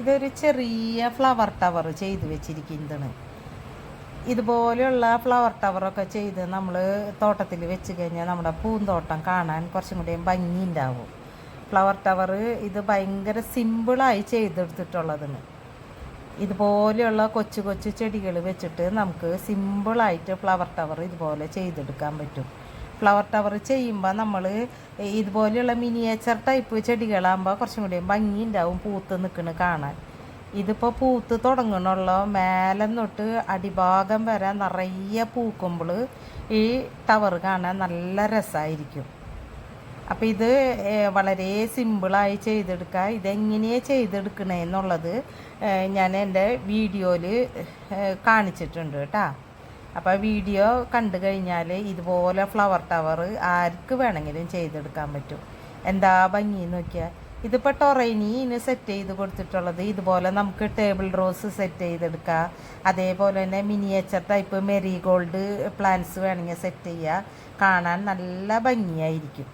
ഇതൊരു ചെറിയ flower tower ചെയ്ത് വെച്ചിരിക്കുന്നതാണ്. ഇതുപോലെയുള്ള ഫ്ലവർ ടവറൊക്കെ ചെയ്ത് നമ്മൾ തോട്ടത്തിൽ വെച്ച് കഴിഞ്ഞാൽ നമ്മുടെ പൂന്തോട്ടം കാണാൻ കുറച്ചും കൂടി ഭംഗി ഉണ്ടാവും ഫ്ലവർ ടവർ ഇത് ഭയങ്കര സിമ്പിളായി ചെയ്തെടുത്തിട്ടുള്ളതാണ്. ഇതുപോലെയുള്ള കൊച്ചു കൊച്ചു ചെടികൾ വെച്ചിട്ട് നമുക്ക് സിമ്പിളായിട്ട് ഫ്ലവർ ടവർ ഇതുപോലെ ചെയ്തെടുക്കാൻ പറ്റും. ഫ്ലവർ ടവർ ചെയ്യുമ്പോൾ നമ്മൾ ഇതുപോലെയുള്ള മിനിയേച്ചർ ടൈപ്പ് ചെടികളാകുമ്പോൾ കുറച്ചും കൂടി ഭംഗി ഉണ്ടാവും പൂത്ത് നിൽക്കണ് കാണാൻ. ഇതിപ്പോൾ പൂത്ത് തുടങ്ങണുള്ള മേലെ തൊട്ട് അടിഭാഗം വരെ നിറയെ പൂക്കുമ്പോൾ ഈ ടവർ കാണാൻ നല്ല രസമായിരിക്കും അപ്പോൾ ഇത് വളരെ സിമ്പിളായി ചെയ്തെടുക്കുക ഇതെങ്ങനെയാണ് ചെയ്തെടുക്കണേ എന്നുള്ളത് ഞാൻ എന്റെ വീഡിയോയിൽ കാണിച്ചിട്ടുണ്ട് കേട്ടോ. അപ്പോൾ വീഡിയോ കണ്ടു കഴിഞ്ഞാൽ ഇതുപോലെ ഫ്ലവർ ടവർ ആർക്ക് വേണമെങ്കിലും ചെയ്തെടുക്കാൻ പറ്റും. എന്താ ഭംഗി നോക്കിയാൽ ഇതിപ്പോൾ ടൊറൈനിന് സെറ്റ് ചെയ്ത് കൊടുത്തിട്ടുള്ളത് ഇതുപോലെ നമുക്ക് ടേബിൾ റോസ് സെറ്റ് ചെയ്തെടുക്കുക അതേപോലെ തന്നെ miniature type marigold plants വേണമെങ്കിൽ സെറ്റ് ചെയ്യുക കാണാൻ നല്ല ഭംഗിയായിരിക്കും.